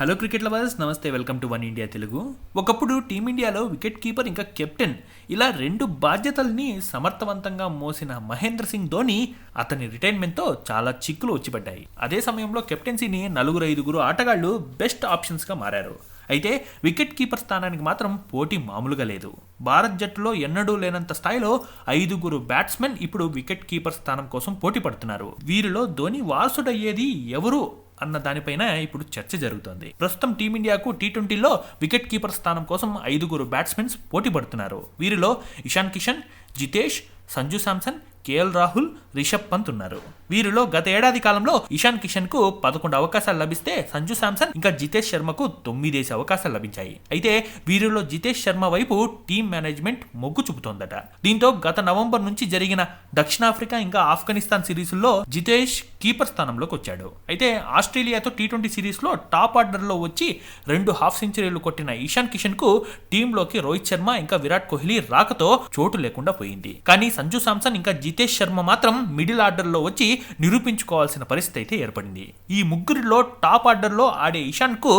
Hello cricket lovers నమస్తే welcome to one India Telugu ఒకప్పుడు టీమిండియాలో వికెట్ కీపర్ ఇంకా కెప్టెన్ ఇలా రెండు బాధ్యతల్ని సమర్థవంతంగా మోసిన మహేంద్ర సింగ్ ధోని అతని రిటైర్మెంట్తో చాలా చిక్కులు వచ్చిపడ్డాయి. అదే సమయంలో కెప్టెన్సీని నలుగురు ఐదుగురు ఆటగాళ్ళు బెస్ట్ ఆప్షన్స్గా మారారు. అయితే వికెట్ కీపర్ స్థానానికి మాత్రం పోటీ మామూలుగా లేదు. భారత్ జట్టులో ఎన్నడూ లేనంత స్థాయిలో ఐదుగురు బ్యాట్స్మెన్ ఇప్పుడు వికెట్ కీపర్ స్థానం కోసం పోటీ పడుతున్నారు. వీరిలో ధోని వారసుడయ్యేది ఎవరు? అన్న దానిపైన ఇప్పుడు చర్చ జరుగుతోంది. ప్రస్తుతం టీమిండియాకు టీ ట్వంటీలో వికెట్ కీపర్ స్థానం కోసం ఐదుగురు బ్యాట్స్మెన్స్ పోటీ పడుతున్నారు. వీరిలో ఇషాన్ కిషన్ జితేష్ సంజు శాంసన్ కేఎల్ రాహుల్ రిషబ్ పంత్ ఉన్నారు. వీరిలో గత ఏడాది కాలంలో ఇషాన్ కిషన్కు పదకొండు అవకాశాలు లభిస్తే సంజు శాంసన్ ఇంకా జితేష్ శర్మకు తొమ్మిదేసి అవకాశాలు లభించాయి. అయితే వీరిలో జితేష్ శర్మ వైపు టీం మేనేజ్మెంట్ మొగ్గు చూపుతోందట. దీంతో గత నవంబర్ నుంచి జరిగిన దక్షిణాఫ్రికా ఇంకా ఆఫ్ఘనిస్తాన్ సిరీస్లో జితేష్ కీపర్ స్థానంలోకి వచ్చాడు. అయితే ఆస్ట్రేలియాతో టీ ట్వంటీ సిరీస్లో టాప్ ఆర్డర్లో వచ్చి రెండు హాఫ్ సెంచరీలు కొట్టిన ఇషాన్ కిషన్కు టీంలోకి రోహిత్ శర్మ ఇంకా విరాట్ కోహ్లీ రాకతో చోటు లేకుండా పోయింది. కానీ సంజు శాంసన్ ఇంకా జితేష్ శర్మ మాత్రం మిడిల్ ఆర్డర్లో వచ్చి నిరూపించుకోవాల్సిన పరిస్థితి అయితే ఏర్పడింది. ఈ ముగ్గురిలో టాప్ ఆర్డర్లో ఆడే ఇషాన్కు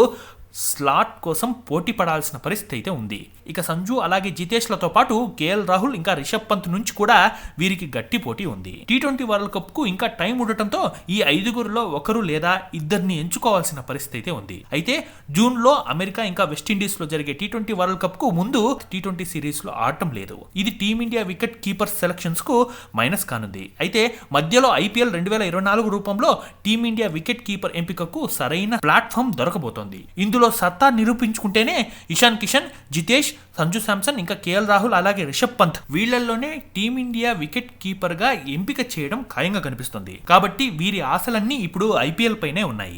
స్లాట్ కోసం పోటీ పడాల్సిన పరిస్థితి అయితే ఉంది. ఇక సంజు అలాగే జితేష్లతో పాటు కేఎల్ రాహుల్ ఇంకా రిషబ్ పంత్ నుంచి కూడా వీరికి గట్టి పోటీ ఉంది. టీ ట్వంటీ వరల్డ్ కప్కు ఇంకా టైం ఉండటంతో ఈ ఐదుగురిలో ఒకరు లేదా ఇద్దరిని ఎంచుకోవాల్సిన పరిస్థితి అయితే ఉంది. అయితే జూన్లో అమెరికా ఇంకా వెస్టిండీస్లో జరిగే టీ ట్వంటీ వరల్డ్ కప్కు ముందు టీ ట్వంటీ సిరీస్లో ఆడటం లేదు. ఇది టీమిండియా వికెట్ కీపర్ సెలక్షన్స్కు మైనస్ కానుంది. అయితే మధ్యలో ఐపీఎల్ రెండు వేల ఇరవై నాలుగు రూపంలో టీమిండియా వికెట్ కీపర్ ఎంపికకు సరైన ప్లాట్ఫామ్ దొరకబోతోంది. ఇందులో సత్తా నిరూపించుకుంటేనే ఇషాన్ కిషన్ జితేష్ సంజు శాంసన్ ఇంకా కేఎల్ రాహుల్ అలాగే రిషబ్ పంత్ వీళ్ళల్లోనే టీమిండియా వికెట్ కీపర్గా ఎంపిక చేయడం ఖాయంగా కనిపిస్తుంది. కాబట్టి వీరి ఆశలన్నీ ఇప్పుడు ఐపీఎల్ పైనే ఉన్నాయి.